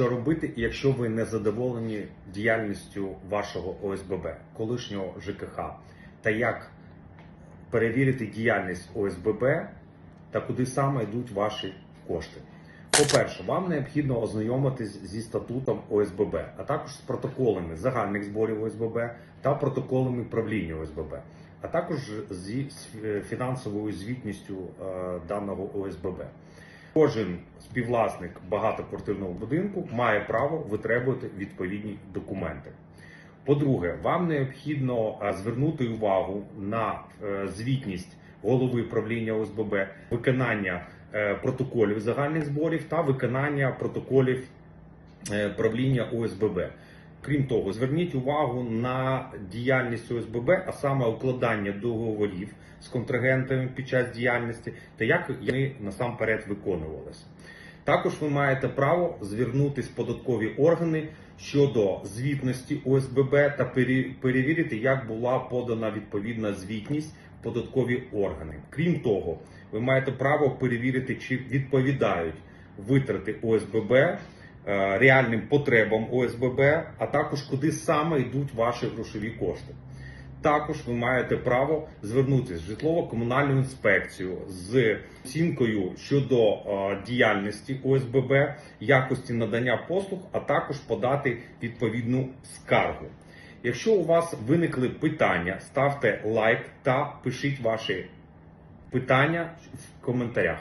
що робити, якщо ви не задоволені діяльністю вашого ОСББ, колишнього ЖКХ, та як перевірити діяльність ОСББ та куди саме йдуть ваші кошти. По-перше, вам необхідно ознайомитись зі статутом ОСББ, а також з протоколами загальних зборів ОСББ та протоколами правління ОСББ, а також зі фінансовою звітністю е, даного ОСББ. Кожен співвласник багатоквартирного будинку має право витребувати відповідні документи. По-друге, вам необхідно е, звернути увагу на е, звітність голови правління ОСББ, виконання е, протоколів загальних зборів та виконання протоколів правління ОСББ. Крім того, зверніть увагу на діяльність ОСББ, а саме укладання договорів з контрагентами під час діяльності та як вони насамперед виконувалися. Також ви маєте право звернутися в податкові органи щодо звітності ОСББ та перевірити, як була подана відповідна звітність в податкові органи. Крім того, ви маєте право перевірити, чи відповідають витрати ОСББ реальним потребам ОСББ, а також куди саме йдуть ваші грошові кошти. Також ви маєте право звернутися в житлово-комунальну інспекцію з оцінкою щодо е, діяльності ОСББ, якості надання послуг, а також подати відповідну скаргу. Якщо у вас виникли питання, ставте лайк та пишіть ваші питання в коментарях.